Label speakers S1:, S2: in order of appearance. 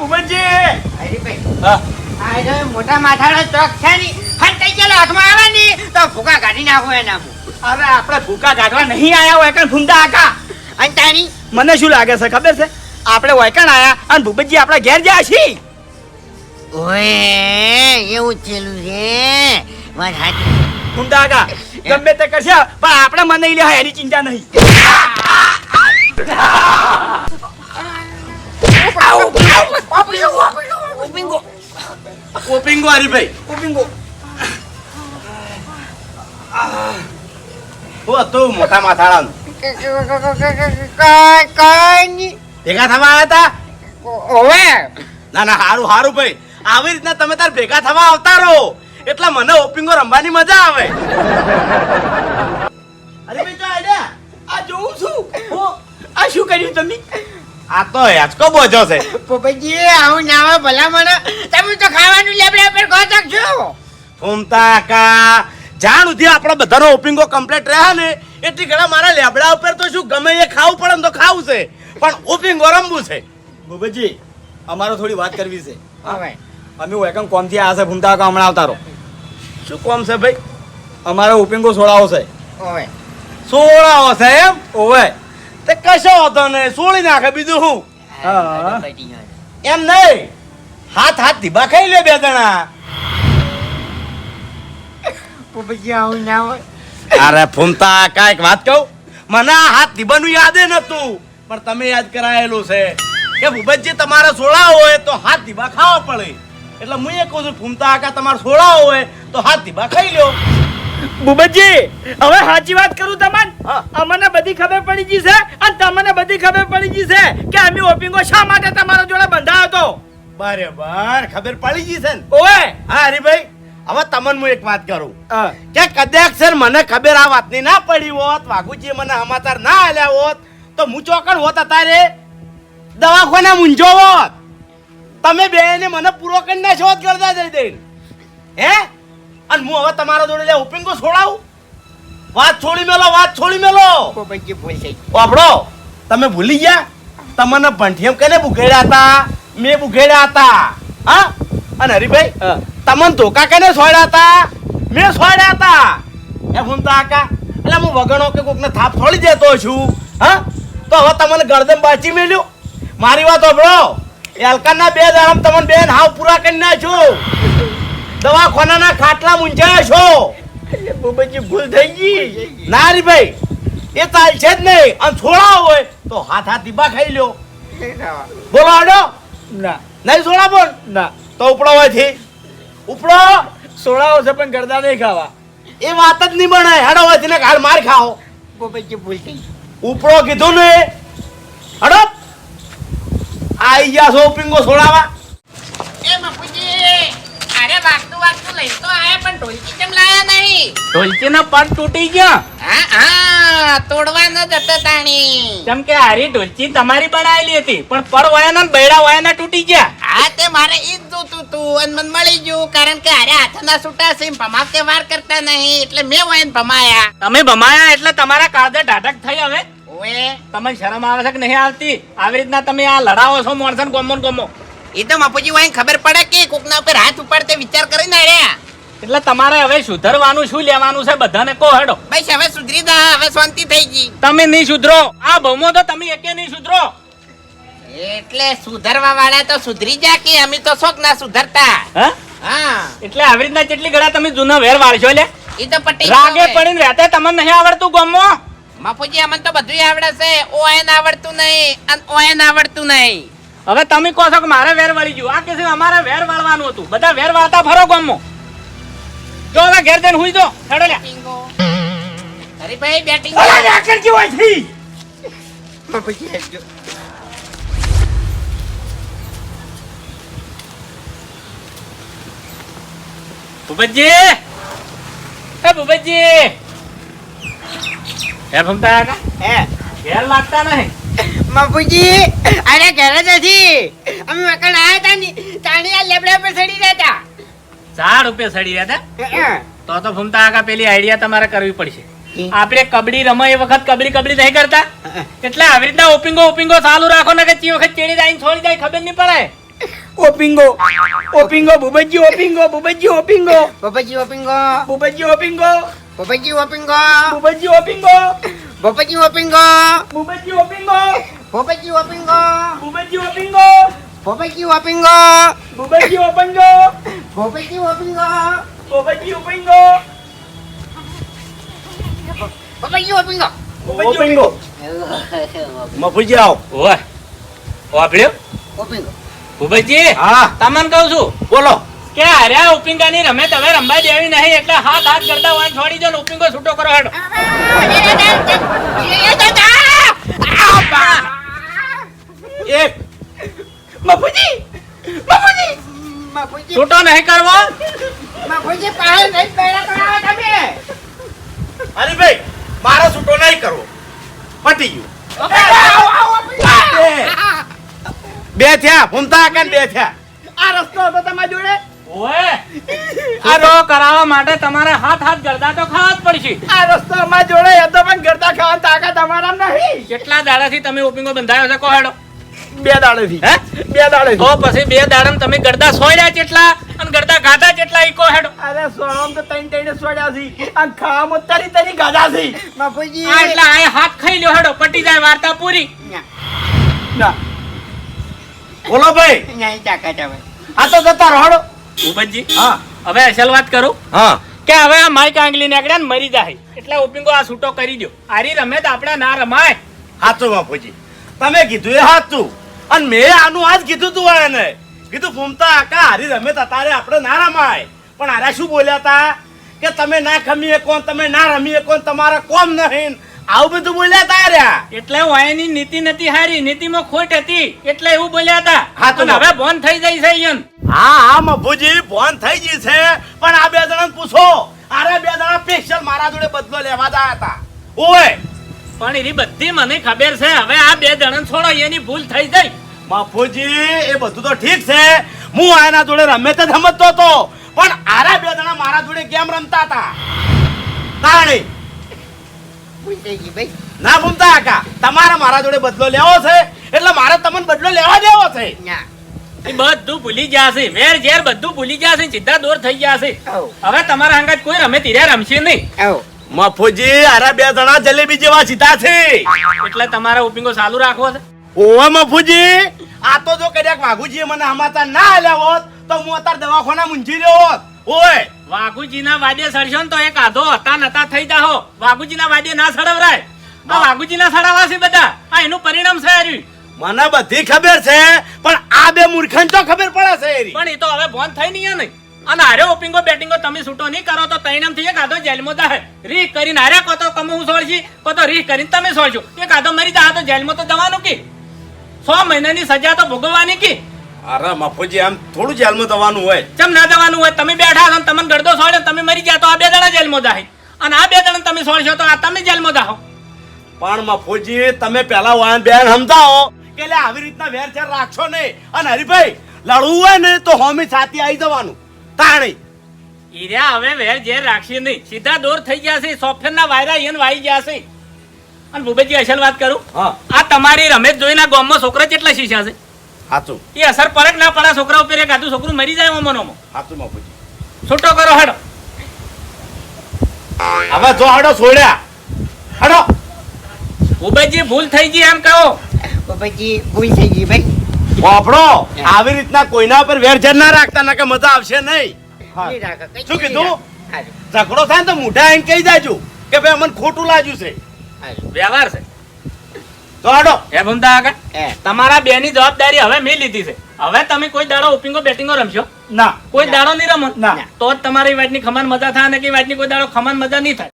S1: ભૂપતજી હા.
S2: આ મોટા માથાનો ચોક છે ની હંતાઈ ગયેલો હાથમાં આવે ને તો ભૂકા કાઢી નાખો એના
S1: અરે આપણે ભૂકા કાઢવા નહીં આયા હોય ફૂમતા આકા
S2: અને તારી
S1: મને શું લાગે છે ખબર છે? આપણે વૈકણ આયા અને ભૂપતજી આપણા ઘેર જ્યાં છી
S2: ઓએ એવું ચેલું છે. વાત સાચી.
S1: આકા ગમે તે કરશે પણ આપણે મને લે એની ચિંતા નહીં.
S3: ઓપિંગો હરીભાઈ
S1: ઉપિંગો
S3: હું હતું મોટા માથાળાનું ભેગા થવા આવ્યા હતા
S2: ઓવે
S3: ના ના હારું હારું ભાઈ. આવી રીતના તમે તાર ભેગા થવા આવતા રહો. એટલે મને ઓપિંગો રમવાની મજા આવે. અરે ભાઈ તો
S1: આ જોઉં છું. આ શું કર્યું તમે?
S3: આ તો હેચકો બોજો છે.
S2: પોપટજી આવું નાવા ભલા મને. તમે તો ખાવાનું લેબડા પર ગોતક છો.
S3: ફૂમતા કા જાણ સુધી આપણા બધાનો ઓપિંગો કમ્પ્લીટ રહ્યા ને એટલી ઘણા મારા લેબડા ઉપર તો શું ગમે એ ખાવું પડે ને તો ખાવું છે. પણ ઓપિંગો રમવું છે.
S1: બોબજી અમારો થોડી વાત કરવી છે.
S2: હવે.
S1: અમે વૈકણ કોમથી આયા છે ફૂમતા કા હમણાં આવતારો
S3: શું કોમ છે ભાઈ?
S1: અમારે ઓપિંગો સોળાવો છે.
S2: ઓવે
S3: સોળાવો છે એમ?
S1: ઓવે
S3: તે કશો હતો ને સોળી નાખે બીજું હું. એમ નહીં. હાથ હાથ ધીબા ખાઈ લે બે જણા. અરે ફૂમતા કાંઈક વાત કહું? મને આ હાથ ધીબાનું યાદ નતું પણ તમે યાદ કરાયેલું છે. કે ભૂપતજી તમારે સોળા હોય તો હાથ ધીબા ખાવા પડે. એટલે હું એ કહું છું ફૂમતા આકા તમારે સોળા હોય તો હાથ ધીબા ખાઈ લ્યો.
S1: ભૂપતજી હવે સાચી વાત કરું તમને? અમને બધી ખબર પડી ગઈ છે અને તમને બધી ખબર પડી ગઈ છે કે અમે ઓપિંગો શા માટે તમારા જોડે બંધાયો હતો
S3: બરાબર ખબર પડી ગઈ છે ને. હા હરીભાઈ હવે તમને હું એક વાત કરું. કે કદાચ સર મને ખબર આ વાતની ના પડી હોત વાઘુજી મને સમાચાર ના આલ્યા હોત તો હું ચોકડ હોત અત્યારે? દવાખાને મૂંઝો હોત. તમે બેને મને પૂરો કરી નાખ્યો હોત કરતા જઈ દઈ હે? અને હું હવે તમારા જોડે લે ઉપિંગો છોડાવું? વાત છોડી મેલો વાત છોડી મેલો.
S2: પોપટજી ભૂલ થઈ
S3: વાપડો તમે ભૂલી ગયા? તમને ભંઠિયમ કને બુઘેડ્યા હતા? મેં બુઘેડ્યા હતા. હા? અને હરીભાઈ. તમને ધોકા કને છોડ્યા હતા? મેં છોડ્યા હતા. એ ફૂમતા આકા એટલે હું વગણો કે કોકને થાપ છોડી દેતો છું. હા? તો હવે તમને ગરદન બાચી મેલ્યું. મારી વાત સાંભળો એલકાના બે દાડમ તમને બેન હાવ પૂરા કરી નાખ્યો. દવાખાનાના ખાટલા મૂંઝાયા છો?
S1: ભૂપતજી ભૂલ થઈ ગઈ.
S3: ના હરીભાઈ એ ચાલશે જ નહીં. અને છોડા હોય તો હાથ હાથ દીબા ખાઈ લ્યો. બોલો આડો.
S1: ના.
S3: નહીં છોડા બોલ.
S1: ના.
S3: તો ઉપડો હોયથી ઉપડો.
S1: સોડાઓ છે પણ ગરદા નહીં ખાવા.
S3: એ વાત જ નહીં બને. હેડો હોયથી ને હાલ માર ખાઓ.
S2: પોપટજી ભૂલ થઈ
S3: ઉપડો કીધું ને હડો. આઈ ગયા છો પિંગો છોડાવા
S2: એ બાપુજી અરે વાગતું વાગતું લઈ તો આયા પણ ઢોલકી કેમ લાયા નહીં?
S4: ઢોલકીનો પગ તૂટી ગયો.
S2: હા હા તોડવા ન જતો તાણી.
S4: કેમ કે હારી ઢોલકી તમારી બનાવેલી હતી પણ પડ વાયા ને બૈડા વાયાના તૂટી ગયા.
S2: હા તે મારે ઈ જ જોતું તું અને મને મળી ગયું કારણ કે હારે હાથ ના છૂટા છે કે વાર કરતા નહીં એટલે મેં વાયન ભમાયા.
S4: તમે ભમાયા એટલે તમારા કાળજે ઢાઢક થઈ હવે.
S2: ઓએ.
S4: તમને શરમ આવે છે કે નહીં આવતી? આવી રીતના તમે આ લડાવો છો મોણસન ગોમો ને ગમો.
S2: એ તો બાપુજી વાય ખબર પડે કે કોકના ઉપર હાથ ઉપાડતે વિચાર કરીને અડ્યા
S4: એટલે તમારે હવે સુધરવાનું શું લેવાનું છે? બધાને કહો હેડો.
S2: બસ હવે સુધરી દા હવે શાંતિ થઈ ગઈ.
S4: તમે નહીં સુધરો. આ ભમો તો તમે એકે નહીં સુધરો.
S2: એટલે સુધરવા વાળા તો સુધરી જા કે અમે તો શોક ના સુધરતા.
S4: હા? એટલે આવી રીતના કેટલી ગળા તમે જૂનો વેર વાળશો લે
S2: એ તો પટી
S4: રાગે પડીને રહેતા તમને નહીં આવડતું ગમો?
S2: બાપુજી અમને તો બધું આવડે છે. ઓ એને આવડતું નહીં અને ઓએન એને આવડતું નહીં.
S4: હવે તમે કહો છો કે મારે વેર વાળી ગયું. આ કે અમારે વેર વાળવાનું હતું. બધા વેર વાળતા ફરો ગામમાં. જો હવે ઘેર જઈને હુઈ દો હેડો લે
S2: બેટિંગો. હરીભાઈ બેટિંગ.
S1: અલા, નેકર કેવું અહીંથી?
S4: ભૂપતજી. એ ભૂપતજી. હે ભમતા
S2: હે?
S4: ઘેર લાગતા નહીં.
S2: બાપુજી અરે ઘરે નથી અમે મકાન આયા હતા ને તાણી આ લેબડા પર સડી રહ્યા
S4: ચાર રૂપિયા સડી રહ્યા હતા? તો તો ફૂમતા કાકા પેલી આઈડિયા તમારે કરવી પડશે. આપણે કબડી રમો એ વખત કબડી કબડી નહીં કરતા? એટલે આવી રીતના ઓપિંગો ઓપિંગો ચાલુ રાખો ને કે ચી વખત ચેડી જાય ને છોડી જાય ખબર નહીં પડે
S1: ઓપિંગો ઓપિંગો બુબજી ઓપિંગો બુબજી ઓપિંગો.
S2: બુબજી ઓપિંગો.
S1: બુબજી ઓપિંગો.
S2: બુબજી ઓપિંગો.
S1: બુબજી ઓપિંગો.
S2: બપજી ઓપિંગો
S1: ભૂપતજી ઓપિંગો
S2: બપજી ઓપિંગો
S1: ભૂપતજી ઓપિંગો
S2: બપજી ઓપિંગો
S1: ભૂપતજી ઓપિંગો
S2: બપજી ઓપિંગો
S1: ભૂપતજી ઓપિંગો
S2: બપજી ઓપિંગો
S1: ઓપિંગો
S3: મફુજી આવો
S4: ઓય વાપડ્યો
S2: ઓપિંગો
S4: ભૂપતજી
S3: હા
S4: તમને કહું છું
S3: બોલો
S4: કે હાર્યા ઉપિંગાની રમે તમે રમવા દેવી નહીં એટલે હાથ હાથ કરતા હોય છોડી દો ને ઉપીંગો છૂટો કરો હેડો.
S3: એક.
S2: બાપુજી!
S4: છૂટો નહીં કરવો.
S2: બાપુજી નહીં તમે.
S3: મારો છૂટો નહીં કરવો. પટી ગયું. બે થયા ફૂમતા કે બે થયા.
S1: આ રસ્તો હતો તમારી જોડે?
S4: ઓય છૂટો કરાવવા માટે તમારે હાથ હાથ ગરદા તો ખાવા જ પડશે.
S1: આ રસ્તો અમારી જોડે હતો પણ કરતા ખાવાની તાકાત અમારા નહીં.
S4: કેટલા દાડાથી તમે ઉપીંગો બંધાયો છે કહો હેડો
S1: બે દાડેથી.
S4: હે?
S1: બે દાડેથી.
S4: તો પછી બે દાડા તમે ગરદા સોયડા કેટલા અને ગરદા ગાધા કેટલા ઈકો હેડો
S1: અરે સોળમ તો ત્રણ સોડ્યા છે. આ ખામ તરી તરી ગાધા છે.
S2: બાપુજી.
S4: આ એટલે આ હાથ ખાઈ લ્યો હેડો પટી જાય વાર્તા પૂરી.
S1: ના.
S3: બોલો ભાઈ.
S2: નહીં તાકાત હવે
S3: આ તો જતા રહો
S4: ભૂપતજી
S3: હા.
S4: હવે અસલ વાત કરું?
S3: હા.
S4: કે હવે આ માઈક આંગલી નીકળ્યા ને મરી જાય. એટલે ઉપીંગો આ છૂટો કરી દો આરી રમે તો આપણે ના રમાય.
S3: હાચો બાપુજી. તમે કીધું એ હાચું. અને મેં આનું આજ કીધું તું એને. કીધું ફૂમતા આકા હારી રમે તા તારે આપણે ના રમાય. પણ આરા શું બોલ્યા તા? કે તમે ના ખમી શકો તમે ના રમી શકો તમારા કોમ નહીં. આવું બધું બોલ્યા તા રહ્યા
S4: એટલે વાયની નીતિ નથી હારી. નીતિમાં ખોટ હતી. એટલે એવું બોલ્યા હતા
S3: હા તો
S4: હવે બોન થઈ જાય છે ઈયન.
S3: હા હા મફુજી ફોન થઈ ગઈ છે. પણ આ બે જણા પૂછો. અરે બે જણા સ્પેશિયલ મારા જોડે બદલો લેવા જાય હતા. ઓય
S4: પણ એની બધી મને ખબર છે. હવે આ બે જણા છોડો એની ભૂલ થઈ જાય.
S3: બાપુજી એ બધું તો ઠીક છે. હું આના જોડે રમે તે સમજતો હતો. પણ આરા બે જણા મારા જોડે કેમ રમતા હતા? તાણી. ના ભૂમતા કાકા. તમારે મારા જોડે બદલો લેવો છે? એટલે મારે તમને બદલો લેવા દેવો છે.
S2: ના.
S4: બધું ભૂલી ગયા છે. મેર ઝેર બધું ભૂલી ગયા છે. સીધા દૂર થઈ ગયા છે. હવે તમારા અંગત કોઈ રમે તીરે રમશે નહીં.
S3: મફુજી આરા બે જણા જલેબી જેવા સીધા છે.
S4: એટલે તમારા ઉપિંગો ચાલુ રાખવો છે?
S3: ઓવા મફુજી આ તો જો કદાચ વાઘુજીએ મને સમાચાર ના આલ્યા હોત તો હું અત્યારે દવાખાના મૂંઝી રહ્યો હોત. ઓય
S4: વાઘુજીના વાડે સડશો ને તો એક આધો હતા નતા થઈ જાહો. વાઘુજીના વાડે ના સડવરાય આ વાઘુજીના સડાવા છે બધા. આ એનું પરિણામ છે.
S3: મને બધી ખબર છે પણ આ બે મૂર્ખન તો ખબર પડે છે.
S4: પણ એ તો હવે બોન થઈ નહીં નહીં. અને હારે ઓપિંગો બેટિંગો તમે છૂટો નહીં કરો તો તૈણામથી એક આધો જેલમાં જાય રીહ કરીને હારે કો તો કમું છોડશી કો તો રીહ કરીને તમે છોડશો. એક આધો મરી જાય તો જેલમાં તો જવાનું કે? સો મહિનાની સજા તો ભોગવવાની કે?
S3: અરે મફુજી આમ થોડું જેલમાં જવાનું હોય.
S4: ચમ ના જવાનું હોય? તમે બેઠા છો તમને ગડદો છોડ્યો તમે મરી ગયા તો આ બે જણા જેલમાં જાય અને આ બે જણા તમે છોડશો તો આ તમે જેલમાં દાહો
S3: પણ મફુજી તમે પહેલા બેન સમજાવો. કે લે આવી રીતના વેર ઝેર રાખશો નહીં. અને હરીભાઈ લડવું હોય ને તો હોમી સાથી આવી જવાનું. તાણી.
S4: ઈર્યા હવે વેર ઝેર રાખશે નહીં. સીધા દોર થઈ ગયા છે. સોફ્ટવેર ના વાયરા એને વાઈ ગયા છે. અને ભૂપેજી અસલ વાત કરું? આ તમારી રમેશ જોઈના ગામમાં છોકરા કેટલા શીશા છે?
S3: સાચું
S4: એ અસર પડે ના પડે છોકરા ઉપર એક આધું છોકરું મરી જાય મનોમાં
S3: સાચું બાપુજી.
S4: છૂટો કરો હડો.
S3: હવે જો હડો છોડ્યા હડો.
S4: ભૂપેજી ભૂલ થઈ ગઈ એમ કહો.
S2: બાપુજી ભૂલ થઈ ગઈ ભાઈ.
S3: વાપરો. આવી રીતના કોઈના પર વેર ના રાખતા ના કે મજા આવશે નહીં. શું કીધું? ઝઘડો થાય તો મોઢા એમ કહી જાજો કે ભાઈ અમને ખોટું લાગ્યું છે.
S4: વ્યવહાર છે.
S3: તો હડો
S4: એ ભમતા આગળ. તમારા બે ની જવાબદારી હવે મેં લીધી છે. હવે તમે કોઈ દાડો ઓપિંગો બેટિંગો રમશો?
S1: ના.
S4: કોઈ દાડો નહીં રમો?
S1: ના.
S4: તો જ તમારી વાતની ખમાન મજા થાય ને કે વાતની કોઈ દાડો ખમાન મજા નહીં થાય.